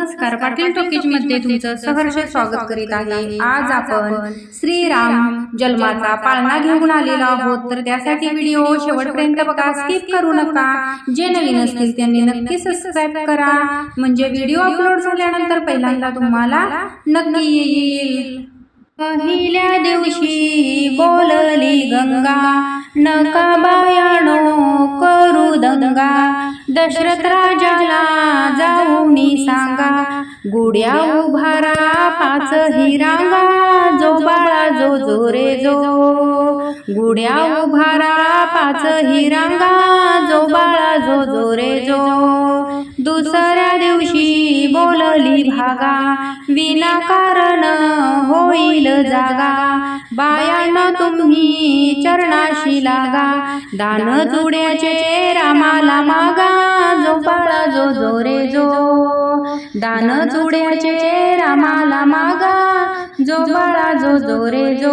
नमस्कार. पाटील टॉकीजमध्ये तुमचं सहर्ष स्वागत करीत आहे. आज आपण श्रीराम जन्माचा पाळणा घेऊन आलेलो आहोत. तर त्यासाठी व्हिडिओ शेवटपर्यंत बघा स्किप करू नका. जे नवीन असतील त्यांनी नक्की सबस्क्राईब करा. म्हणजे व्हिडिओ अपलोड झाल्यानंतर पहिल्यांदा तुम्हाला नक्की येईल. पहिल्या दिवशी बोलली गंगा नका बायानो करू दंगा. दशरथ राजाला जाऊनी सांगा गुड्या उभारा पाच हिरांगा जो बाळा जो जो रे जो. गुड्या उभारा पाच हिरांगा जो बाळा जो जो रे जो. दुसऱ्या दिवशी बोलली भागा विनाकारण होईल जागा. बायांना तुम्ही चरणाशी लागा. दान जुड्याचे रामाला मागा दान जुड्याचे रामाला मागा. जो बाळा जो जो रे जो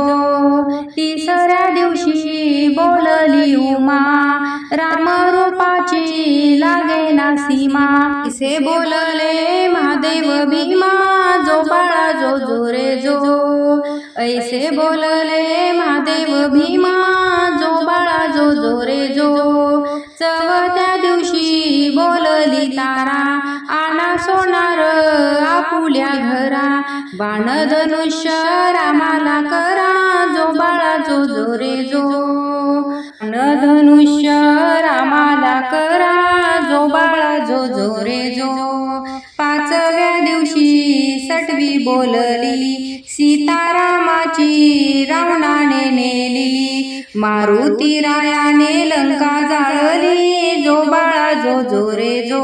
तिसऱ्या दिवशी बोलली उमा राम रूपाची लागे ना सीमा. तिसे बोलले महादेव भीमा जो बाळा जो जो रे जो ऐसे बोलले महादेव भीमा. जो बाळा जो जो रे जो चवथ्या दिवशी बोलली तारा आणा सोनार आपुल्या घरा. बाण धनुष्य रामाला करा जो बाळा जो जो रे जो. बाण धनुष्य रामाला करा जो बाळा जो जो रे जो. पाचव्या दिवशी सटवी बोलली सीतारामाची रावणाने नेली. मारुती रायाने लंका जाळली. जो बाळा जो जो रे जो.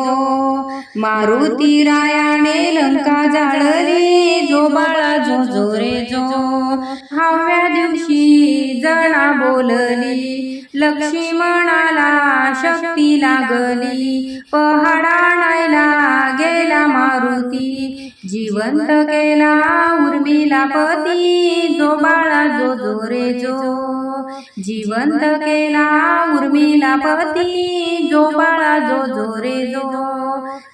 मारुती रायाने लंका जाळली. जो बाळा जो जो रे जो. हव्या दिवशी जणा बोलली. लक्ष्मणाला शक्ती लागली. पहाडा गेला मारुती. जिवंत केला उर्मिला पती. जो बाळा जो जो रे जो. जिवंत केला उर्मिला पती. जो बाळा जो जो रे जो.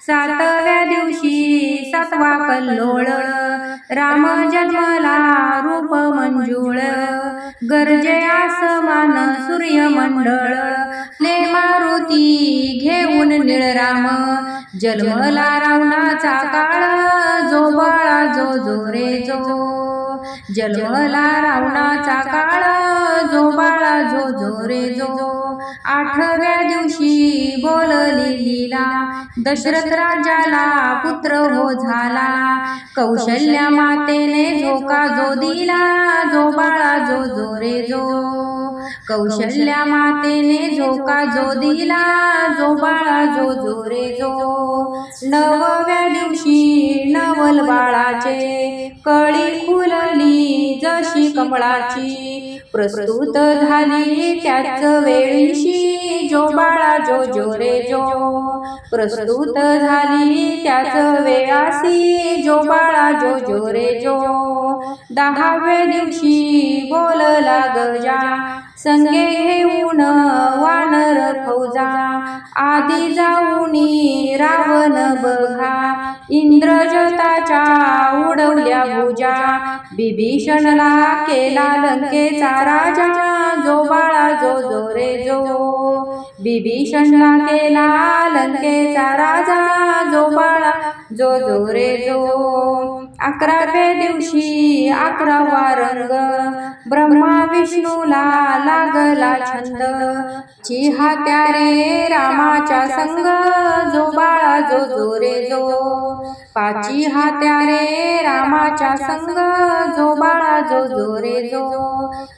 सातव्या दिवशी सातवा कल्लोळ. राम जन्मला रूप मंजुळ गरजे आसमान सूर्यमंडळ ले मारुती घेऊन निळराम जन्मला रावणाचा काळ जो बाळा जो जो रे जो जन्मला रावणाचा काळ जो बाळा जो जो रे जो आठव्या दिवशी बोलली लीला दशरथ राजाला पुत्र हो झाला कौशल्या मातेने झोका जो दिला जो बाळा जो जो रे जो. कौशल्या मातेने झोका जो दिला जो बाळा जो जो रे जो. नवव्या दिवशी नवल बाळाचे कळी फुलली जशी कमळाची. प्रस्तुत झाली त्याच वेळीशी जो बाळा जो जो रे जो. प्रस्तुत झाली त्याच वेळासी जो बाळा जो जो रे जो. दहाव्या दिवशी बोलला गजा संगे घेऊन वानर फौजा. आधी जाऊनी रावण बघा. इंद्रजताच्या उडवल्या भुजा बिभीषणला केला लंकेचा राजा जो बाळा जो जो रे जो बिभीषणला केला लंकेचा राजा जो बाळा जो जो रे जो अकराव्या दिवशी अकरावा रंग ब्रह्मा विष्णूला लागला छंद. चिहात्या रे रामाच्या संग जो बाळा जो जो रे जो. पाची हात्या रे रामाच्या संग जो बाळा जो जो रे जो.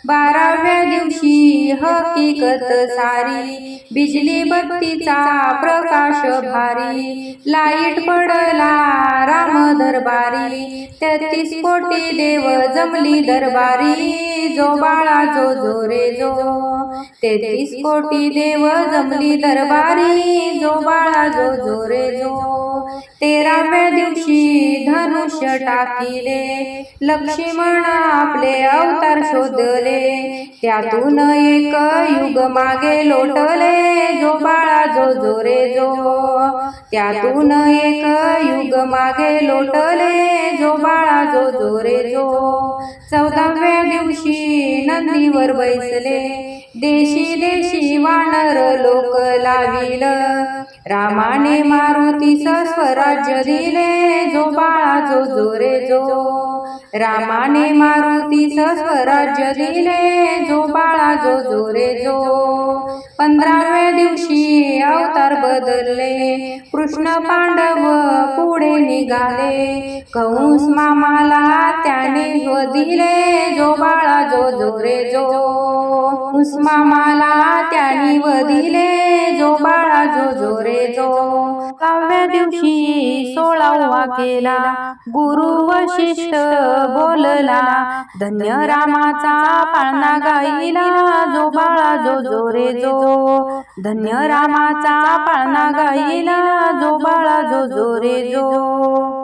बाराव्या दिवशी हकीकत सारी बिजली बत्तीचा प्रकाश भारी. लाइट पडला राम दरबारी. तेहतीस कोटी देव जमली दरबारी. जो बाळा जो जो रे जो. तेहतीस कोटी देव जमली दरबारी. जो बाळा जो जो रे जो. तेराव्या दिवशी धनुष्य टाकिले. लक्ष्मण आपले अवतार शोधले. त्यातून एक युग मागे लोटले. जो बाळा जो जो रे जो. त्यातून एक युग मागे लोटले. जो बाळा जो जो रे जो. चौदाव्या दिवशी नंदीवर बैसले. देशी देशी वानर लोक लाविल. रामाने मारुतीस स्वराज्य दिले. जो बाळा जो जोरे जो रामाने मारुतीस स्वराज्य दिले. जो बाळा जो जो रे जो पंधराव्या दिवशी अवतार बदलले. कृष्ण पांडव पुढे निघाले. कंस मामाला त्याने जो दिले. जो बाळा जो जो रे जो कंस मामाला त्याने वदिले जो बाळा जो जो रे जो काव्या दिवशी सोळावा केला. गुरु वशिष्ठ बोलला धन्य रामाचा पाळणा गाईला जो बाळा जो जो रे जो. धन्य रामाचा पाळणा गाईला जो बाळा जो जो रे जो.